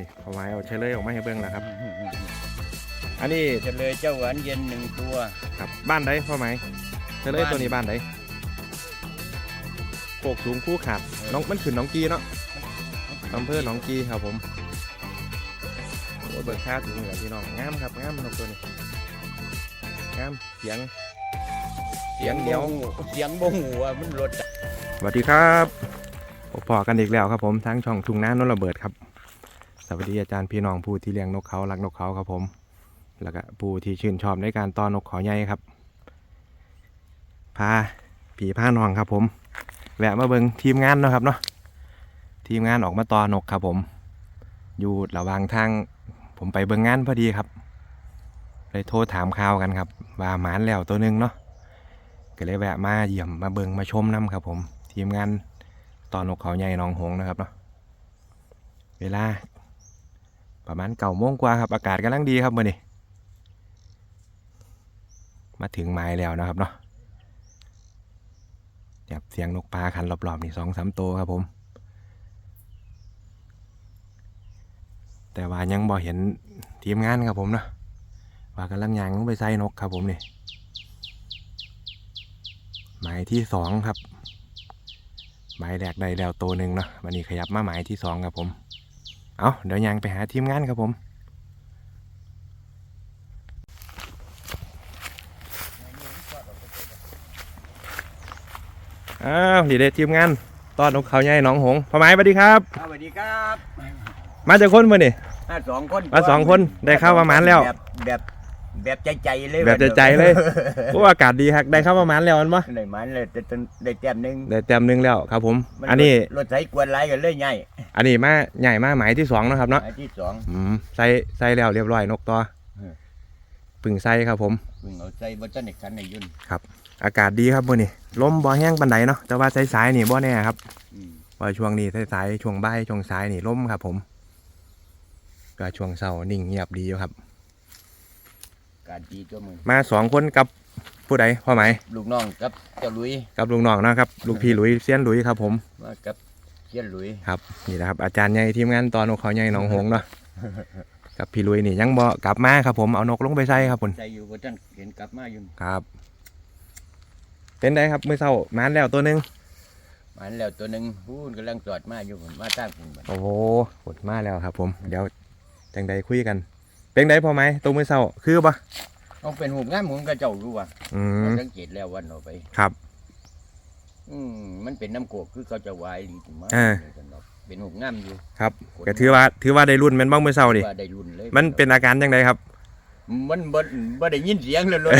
นี่เอาไม้เอาเชลเลยออกมาให้เบิ่งแล้วครับ อันนี้เฉลยเจ้าหวานเย็นหนึ่งตัวครับบ้านใดพ่อไหมเชลเลยตัวนี้บ้านใดโคกสูงคู่ขาดน้องมันขึ้นน้องกีเนาะอำเภอหนองกีครับผมโอ้เบิกค่าถึงเหลือพี่น้องงามครับงามนกตัวนี้งามเสียง เสียงเดียวเสียงบ่หูว่ามันรถสวัสดีครับพอๆกันอีกแล้วครับผมทั้งช่องทุ่งน้านนระเบิดครับ สวัสดีอาจารย์พี่น้องผู้ที่เลี้ยงนกเขารักนกเขาครับผม แล้วก็ผู้ที่ชื่นชอบในการต้อนนกเขาใหญ่ครับพาผีพานองครับผม แวะมาเบิงทีมงานเนาะครับเนาะทีมงานออกมาต้อนนกครับผม อยู่ระหว่างทางผมไปเบิงงานพอดีครับเลยโทรถามข่าวกันครับ ว่าหมานแล้วตัวหนึงเนาะก็เลยแวะมาเยี่ยมมาเบิงมาชมน้ำครับผม ทีมงานตอนนกเขาใหญ่หนองหงนะครับเนาะเวลา ประมาณเก่าโมงกว่าครับ อากาศกำลังดีครับมื่อนี้มาถึงไม้แล้วนะครับเนาะแบบเสียงนกปลาคันรอบๆนี่สองสามตัวครับผม แต่ว่ายังบ่เห็นทีมงานครับผมเนาะว่ากำลังยางลงไปใส่นกครับผมนี่หมายที่สองครับ หมายแรกได้แล้วตัวหนึ่งเนาะวันนี้ขยับมาหมายที่สองครับผม เอาเดี๋ยวยังไปหาทีมงานครับผมอ้าวดีเด็ดทีมงานต้อนนกเขาใหญ่หนองหงส์พ่อไม้สวัสดีครับ สวัสดีครับ มาจากคนมื่อนี่มาสองคนมาสองคนได้เข้าประมาณแล้ว แบบแบบ แบบใจใจๆเลยแบบใจๆเลย โอ้อากาศดีครับได้เข้าประมาณแล้วมันปะได้หมันเลยแต่ตอนได้แต้มหนึงได้เต็มหนึงแล้วครับผม มัอันนี้รถไถกวนไรกันเลยใหญ่อันนี้มาใหญ่มาหมายที่สองเนาะครับเนาะหมายที่สอง อืมใส่ใส่แล้วเรียบร้อยนกตัวเออ ปึ่งใส่ครับผมเพิ่งเอาใส่บนต้นอีกคันในยุ่นอากาศดีครับมื้อนี้ลมบ่แห้งปานใดเนาะแต่ว่าสายๆนี่บ่แน่ครับอืมว่าช่วงนี้สายๆช่วงบ่ายช่วงสายนี่ลมครับผมก็ช่วงเช้านิ่งเงียบดีอยู่ครับ การดีตัวมึงมาสองคนกับผู้ใดพ่อไหมลูกน้องกับเจ้าหลุยกับลุงน้องเนาะครับลูกพี่หลุยเซียนหลุยครับผมมากับเชียนหลุยครับนี่นะครับอาจารย์ใหญ่ทีมงานตอนนกเขาใหญ่หนองหงส์เนาะกับพี่หลุยนี่ยังบ่กลับมาครับผมเอานกลงไปใส่ครับผมใจอยู่บนต้นเห็นกลับมาอยู่ครับเป็นไดครับมื้อเช้ามานแล้วตัวหนึงหมันแล้วตัวหนึ่งพูนกำลังจอดมาอยู่ผมมาตั้งผมบัดโอ้โหหดมาแล้วครับผมเดี๋ยวจังใดคุยกัน เป็นไดพอไหมตัวมื้อเช้าคือปะเอาเป็นหูงามผมก็เจ้ารู้ว่าอืมสังเกตแล้ววันออกไป ครับ อืมมันเป็นน้ำโกกคือเขาจะวายหลีถึงมาอ่า เป็นหูงามอยู่ครับก็ถือว่าถือว่าได้รุ่นแมันบ้างมื้อเช้าดิว่าได้รุ่นเลยมันเป็นอาการจังไดครับ มันบ่บ่ได้ยินเสียงเลยรถ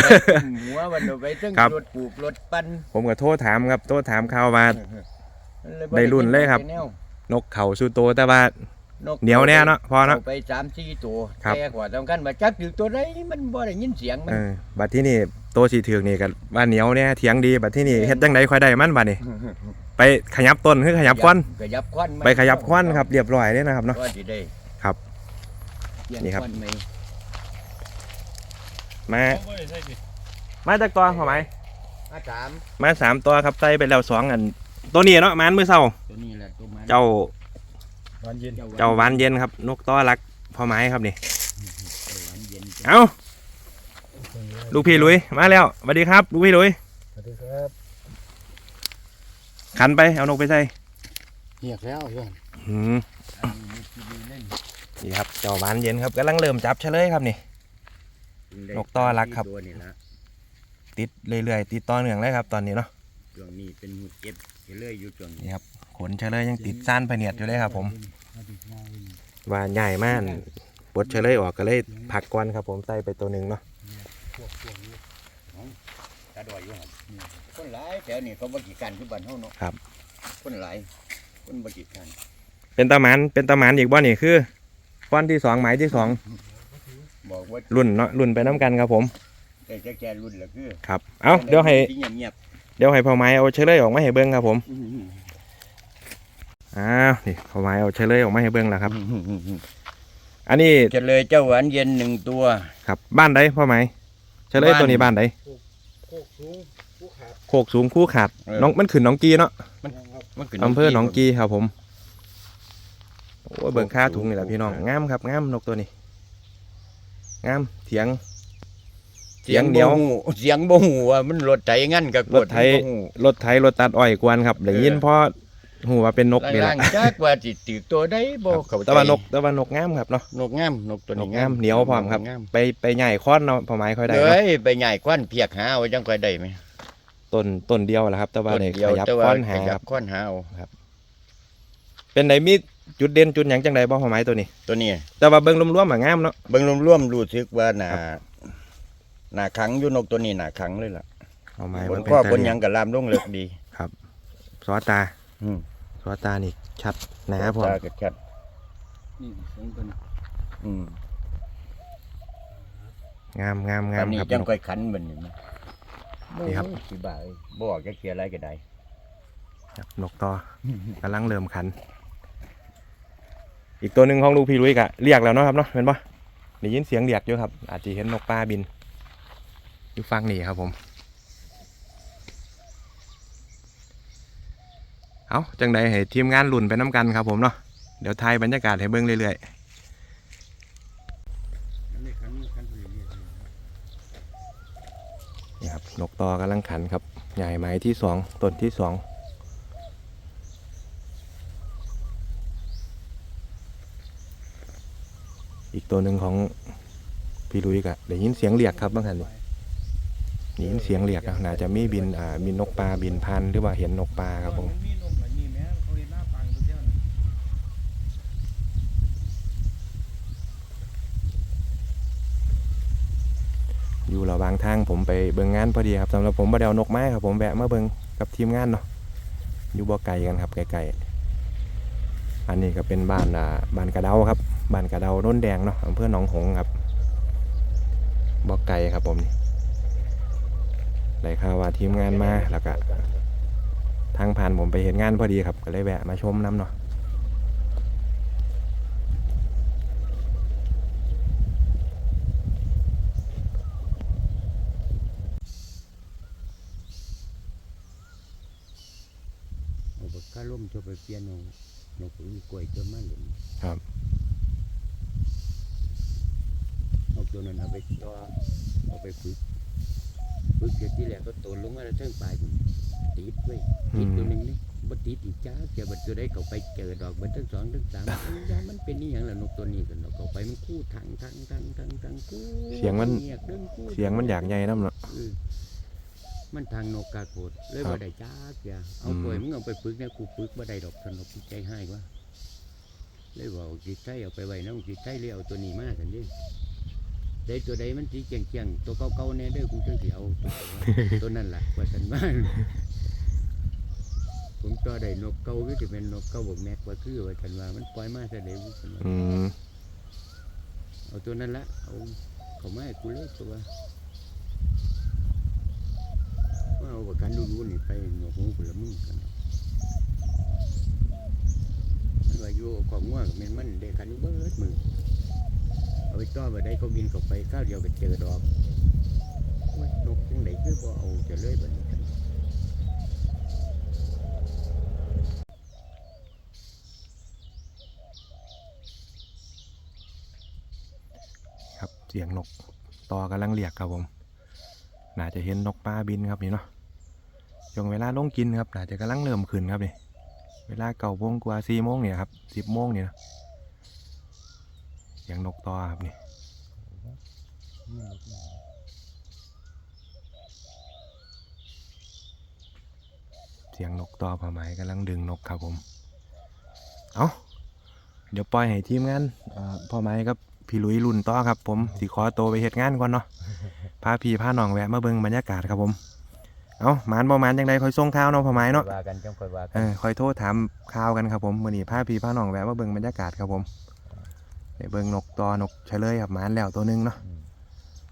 หัวมันออกไปทั้งครับ รถปลูกรถปั้นผมก็โทษถามครับโทษถามข่าวว่า มันเลยได้รุ่นเลยครับแนวนกเขาสู้โตแต่ว่าน กเหนียวแน่เนาะพอเนาะเอาไปสามสี่ตัวครับ แต่กว่าสำคัญมาจักอยู่ตัวใดมันบ่ได้ยินเสียงมันเออบัดที่นี่โตสีถือกนี่ก็ว่าเหนียวเนี่ยเถียงดีบัดที่นี่เฮ็ดจังไดค่อยได้มันบัดนี่ไปขยับต้นคือขยับควันขยับควันมันไปขยับควันครับเรียบร้อยเลยนะครับเนาะ ก็สิได้ครับเปลี่ยนี่ครับควันใหม่มามาจากตัวพอไหมมาสามมาสามตัวครับใส่ไปแล้วสองอันตัวนี้เนาะมันมื้อเช้าตัวนี้แหละตัวมันเจ้า วันเย็นเจ้าหวานเย็นครับ นกต้อรักพอไม้ครับนี่เจ้าหวานเย็นเอ้าลูกพี่หลุยมาแล้วสวัสดีครับ ลูกพี่หลุยสวัสดีครับขันไปเอานกไปใส่เหียกแล้วย้อนอืมนี่ครับเจ้าหวานเย็นครับกำลังเริ่มจับเฉลยครับนี่นกต้อรักครับตัวนี่ละติดเรื่อยๆติดต่อเนื่องเลยครับ ตอนนี้เนาะช่วงนี้เป็นหูเก็บเรื่อยๆอยู่ช่วงนี้นี่ครับ ขนเฉลยยังติดซ่านพะเนียดอยู่เลยครับผม ว่าใหญ่มากปลดเฉลยออกก็เลยผักกวนครับ ผมใส่ไปตัวหนึ่งเนาะตาดอยอยู่ครับคนหลายแถวนี้เขาบ่กี่กันคือบ้านเฮาเนาะครับ คนหลายคนบ่กี่กันเป็นตาหมันเป็นตาหมันอีกบ่นี่คือก้อนที่สองหมายที่สองบอกว่ารุ่นเนาะรุ่นไปน้ำกันครับผมแต่จะแกรุ่นละคือครับ เอาเดี๋ยวให้ที่เงียบเดี๋ยวให้พ่อไม้เอาเฉลยออกมาให้เบิ้งครับผมๆ อ้าวนี่พ่อไม้เอาเฉลยออกมาให้เบิ้งแล้วครับ อันนี้เฉลยเจ้าหวานเย็นหนึ่งตัว ครับ บ้านใดพ่อไม้เฉลยบ้านตัวนี้บ้านใดโคกสูงผู้ขาดโคกสูงคู่ขาดเออ น้องมันขึ้นหน้องกีเนาะมันขึ้นอำเภอหนองกีครับผมโอ้ยเบิ่งค่าถุงนี่แหละพี่น้องงามครับงามนกตัวนี้งามเถียง เสียงเหนียว บ่หูเสียงบ่หูว่ามันรถไถงั้นก็กรดถไถบ่หูรถไถรถตัดอ้อยกวนครับได้ยินเออเพราะ หูว่าเป็นนกนี่แหล่าละงๆจักว่าสิตึกตัวใดบ่เข้าใจแต่ว่านกแต่ว่านกงามครับเนาะ นกงามนกตัวนนี้กงามเหนียวพร้อมครับงามไปไปใหญ่ค้อนเนาะพอไม้ค่อยได้เด้เนาะยไปใหญ่ควันเพียกหาเอาจังค่อยได้ไหมต้นต้นเดียวแหละครับ แต่ว่าได้ต้นเดียวขยับแต่ว่าค้อนหาขยัครับ บค้อนหาเอาเป็นไดมีจุดเด่นจุดหยังจังใดบ่พอไม้ตัวนี้ ตัวนี้ แต่ว่าเบิ่งรวมๆอะงามเนาะ เบิ่งรวมๆรู้สึกว่าหน้าหน้าขังอยู่นกตัวนี้หน้าขังเลยล่ะพอไม้บมันนเป็นข้อตาบนหเลี้ยัยงงก็ลามลงเลิกดี ซอตา อืม ซอตานี่ชัดหนาพร้อมตาก็ชัดนี่เสียงตัวนี้อืมงามงามงาอัมนนี้ครับจังนกค่อยขันมันนี่นะนี่ครับโอ้ยสิบ่าเอ้ยบ่ออกจะเกลียอะไรก็ได้ ครับนกต่อกำลังเริ่มขัน อีกตัวหนึ่งของลูกพี่ลุยกะเรียกแล้วเนาะครับเนาะเป็นปะได้ยินเสียงเรียกอยู่ครับ อาจจะเห็นนกปลาบิน อยู่ฟังนี่ครับผม เอาจังใดให้ทีมงานลุ่นไปน้ำกันครับผมเนาะเดี๋ยวทายบรรยากาศให้เบิ้งเรื่อยอันนี้คันคันไปเรื่อยๆนี่ครับนกตอกำลังขันครับ ใหญ่ไม้ที่สองต้นที่สองอีกตัวหนึ่งของพี่ลุยกะได้ยินเสียงเรียกครับบางท่านนี่ได้ยินเสียงเรียกอะน่าจะมีบินอ่ามีนกปลาบินพันหรือว่าเห็นนกปลาครับผมเขาเรียนหน้าปังตัวเดียวน่ะ อยู่ ระหว่างทางผมไปเบิ่งงานพอดีครับสำหรับผมบ่ได้เอานกไม้ครับผมแวะมาเบิ่งกับทีมงานเนาะอยู่บ่ไกลกันครับไกลๆอันนี้ก็เป็นบ้านอ่าบ้านกระเดาครับบ้านกระเดาโน้นแดงเนาะอำเภอหนองหงครับบ่ไกลครับผมนี่ได้ข่าวว่าทีมงานมาแล้วก็ทางผ่านผมไปเห็นงานพอดีครับก็เลยแวะมาชมน้ำเนาะ เอาปากกาล่ มจะไปเปลี่ยนเอานกมีกล้วยตัวมันเลยครับเอาตัวนั้นเอาไปต่อเอาไปฝึกฝึกเสร็จที่แรกก็ตนลงมาแล้วเทิงปลายมันติดไว้อืติดมตัวหนึงนี่บ่ติดอีกจ้าเจอบัดตัวได้เขาไปเจอดอกเบัดทั้งสองทั้งสามยามันเป็นนี่อย่างละนกตัวนี้กันเนาะเขาไปมันคู่ทางทางทางทางทางคู่เสียงมันเงียบเรื่องคู่เสียงมันอยากใหญ่น้ำเนาะเออ มันทางนกกาโกดเลยครับบ่ได้จ้าเกียเอาอืมกล้วยมึงเอาไปฝึกเนี่ยกูฝึกบ่ได้ดอกสนุกใจให้กว่าเลยบอกจิตใจเอาไปไว้นะจิตใจเลยเอาตัวนี้มาสันดิได้ตัวใดมันสีเจียงเจียงๆตัวเก่าๆแน่เด้อกูจังสิเอาตัวเก่าไว้ตัวนั่นแหละว่าสันว่าผมตัวได้นกเก่าก็จะเป็นนกเก่าบอกแม็กว่าคือว่าสันว่ามันปล่อยมาแต่เดี๋ยวสันว่าอืมเอาตัวนั้นละเอาเขามาให้กูเลยตัวว่าว่า เอาประกันดูๆนี่ไปหนวกหูกูละมึงกันมันว่าอยู่ของง่วงม่นมันเด็กคันเบิดมือเอาไปต้อไปได้เขาบินเข้าไปข้าวเดียวก็เจอดอกนกจังไดคือบ่เอาจะเลยบัดนี้ครับเสียงนกต่อกำลังเรียกครับผมน่าจะเห็นนกปลาบินครับนี่เนาะ ช่วงเวลาลงกินครับน่าจะกำลังเริ่มขึ้นครับนี่เวลาเก่าโมงกว่าสี่โมงเนี่ยครับสิบโมงเนี่ยนะเสียงนกต่อครับนี่เสียงนกต่อผ้าไหมกำลังดึงนกครับผม เอาเดี๋ยวปล่อยให้ทีมงานพ่อไม้กับพี่ลุยรุ่นต่อครับ ผมสิขอโตไปเหตุงานก่อนเนาะพาพี่พาน้องแวะมาเบิ่งบรรยากาศครับผม เอาหมานบ่หมานจังใดคอยส่งข่าวเนาะพ่อไม้เนาะว่ากันจังค่อยว่ากัเอนอคอยโทรถามข่าวกันครับผมมื้อนี้พาพี่พาน้องแวะมาเบิ่งบรรยากาศครับผมได้เบิ่งนกต่อนกเฉลยครับหมานแล้วตัวหนึงเนาะ อืม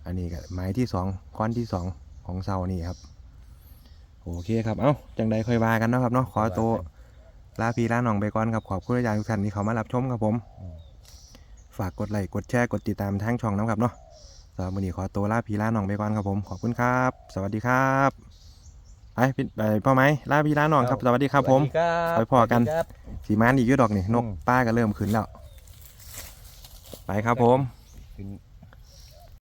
อันนี้ก็หมายที่สองก้อนที่สองของเสาร์นี่ครับ โอเคครับ เอ้า จังใดค่อยว่ากันเนาะครับเนาะ ขอตัวลาพี่ลาน้องไปก่อนครับ ขอบคุณอาจารย์ทุกท่านที่เขามารับชมครับผมฝากกดไลค์กดแชร์กดติดตามทางช่องนะครับเนาะสำหรับมื้อนี้ขอตัวลาพี่ลาน้องไปก่อนครับผม ขอบคุณครับ สวัสดีครับ ไปไปพี่ไปพ่อไหมลาพี่ลาน้องครับสวัสดีครับผมสวัสดีครับไปพอกันสวัสดีครับสีมานอีกเยอะดอกนี่นกอืมป้าก็เริ่มขึ้นแล้ว ไปครับผมขึ้น